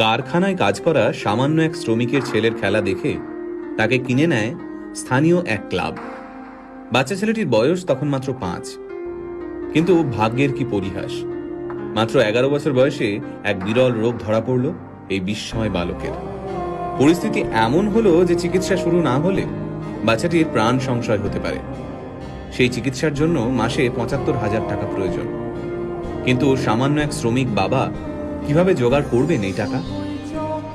কারখানায় কাজ করা সামান্য এক শ্রমিকের ছেলের খেলা দেখে তাকে কিনে নেয় স্থানীয় এক ক্লাব। বাচ্চা ছেলেটির বয়স তখন মাত্র পাঁচ। কিন্তু ভাগ্যের কি পরিহাস? মাত্র এগারো বছর বয়সে এক বিরল রোগ ধরা পড়ল এই বিস্ময় বালকের। পরিস্থিতি এমন হলো যে চিকিৎসা শুরু না হলে বাচ্চাটির প্রাণ সংশয় হতে পারে। সেই চিকিৎসার জন্য মাসে পঁচাত্তর হাজার টাকা প্রয়োজন। কিন্তু সামান্য এক শ্রমিক বাবা কীভাবে জোগাড় করবেন এই টাকা?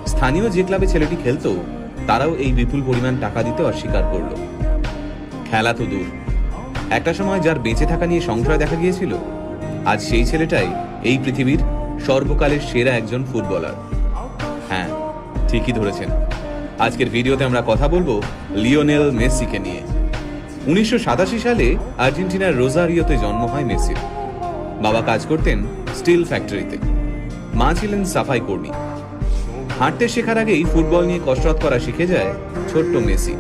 স্থানীয় যে ক্লাবে ছেলেটি খেলতো, তারাও এই বিপুল পরিমাণ টাকা দিতে অস্বীকার করল। খেলা তো দূর। একটা সময় যার বেঁচে থাকা নিয়ে সংশয় দেখা গিয়েছিল, আজ সেই ছেলেটাই এই পৃথিবীর সর্বকালের সেরা একজন ফুটবলার। হ্যাঁ ঠিকই ধরেছেন। আজকের ভিডিওতে আমরা কথা বলব লিওনেল মেসিকে নিয়ে। উনিশশো সাতাশি সালে আর্জেন্টিনার রোজারিওতে জন্ম হয় মেসির। বাবা কাজ করতেন স্টিল ফ্যাক্টরিতে। মা ছিলেন সাফাই কর্মী। হাঁটতে শেখার আগেই ফুটবল নিয়ে কসরত করা শিখে যায় ছোট্ট মেসি।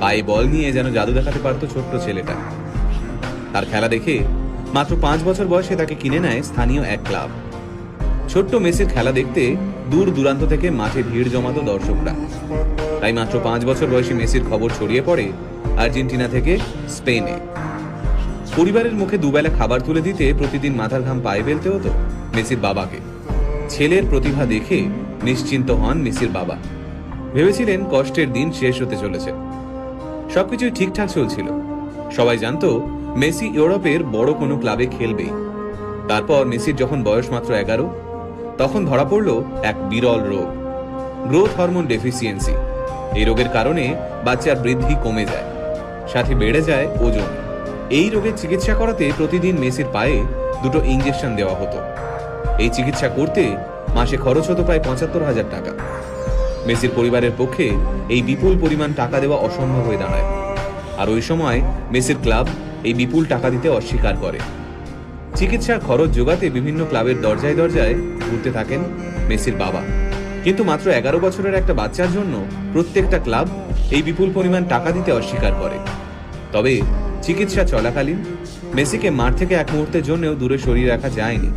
পায়ে বল নিয়ে যেন জাদু দেখাতে পারতো ছোট্ট ছেলেটা। তার খেলা দেখে মাত্র পাঁচ বছর বয়সে তাকে কিনে নেয় স্থানীয় এক ক্লাব। ছোট্ট মেসির খেলা দেখতে দূর দূরান্ত থেকে মাঠে ভিড় জমাতো দর্শকরা। তাই মাত্র পাঁচ বছর বয়সী মেসির খবর ছড়িয়ে পড়ে আর্জেন্টিনা থেকে স্পেনে। পরিবারের মুখে দুবেলা খাবার তুলে দিতে প্রতিদিন মাথার ঘাম পায়ে ফেলতে হতো মেসির বাবাকে। ছেলের প্রতিভা দেখে নিশ্চিন্ত হন মেসির বাবা। ভেবেছিলেন কষ্টের দিন শেষ হতে চলেছে। সবকিছুই ঠিকঠাক চলছিল। সবাই জানতো মেসি ইউরোপের বড় কোনো ক্লাবে খেলবেই। তারপর মেসির যখন বয়স মাত্র এগারো, তখন ধরা পড়ল এক বিরল রোগ, গ্রোথ হরমোন ডেফিসিয়েন্সি। এই রোগের কারণে বাচ্চার বৃদ্ধি কমে যায়, সাথে বেড়ে যায় ওজন। এই রোগের চিকিৎসা করাতে প্রতিদিন মেসির পায়ে দুটো ইঞ্জেকশন দেওয়া হতো। এই চিকিৎসা করতে মাসে খরচ হতো প্রায় পঁচাত্তর হাজার টাকা। মেসির পরিবারের পক্ষে এই বিপুল পরিমাণ টাকা দেওয়া অসম্ভব হয়ে দাঁড়ায়। আর ওই সময় মেসির ক্লাব এই বিপুল টাকা দিতে অস্বীকার করে। চিকিৎসার খরচ যোগাতে বিভিন্ন ক্লাবের দরজায় দরজায় ঘুরতে থাকেন মেসির বাবা। কিন্তু মাত্র এগারো বছরের একটা বাচ্চার জন্য প্রত্যেকটা ক্লাব এই বিপুল পরিমাণ টাকা দিতে অস্বীকার করে। তবে চিকিৎসা চলাকালীন মেসিকে মাঠ থেকে এক মুহূর্তের জন্যও দূরে সরিয়ে রাখা যায়নি।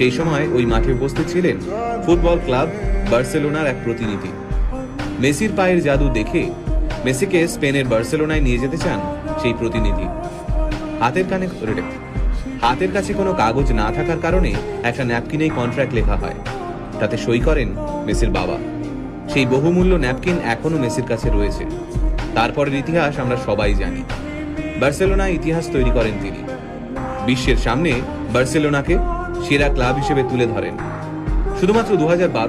সেই সময় ওই মাঠে উপস্থিত ছিলেন ফুটবল ক্লাব বার্সেলোনার এক প্রতিনিধি। মেসির পায়ের জাদু দেখে মেসিকে স্পেনের বার্সেলোনায় নিয়ে যেতে চান সেই প্রতিনিধি। হাতের কানে হাতের কাছে কোনো কাগজ না থাকার কারণে একটা ন্যাপকিনেই কন্ট্রাক্ট লেখা হয়। তাতে সই করেন মেসির বাবা। সেই বহুমূল্য ন্যাপকিন এখনও মেসির কাছে রয়েছে। তারপরের ইতিহাস আমরা সবাই জানি। বার্সেলোনায় ইতিহাস তৈরি করেন তিনি। বিশ্বের সামনে বার্সেলোনাকে সেরা ক্লাব হিসেবে তুলে ধরেন। শুধুমাত্র দু হাজার বারো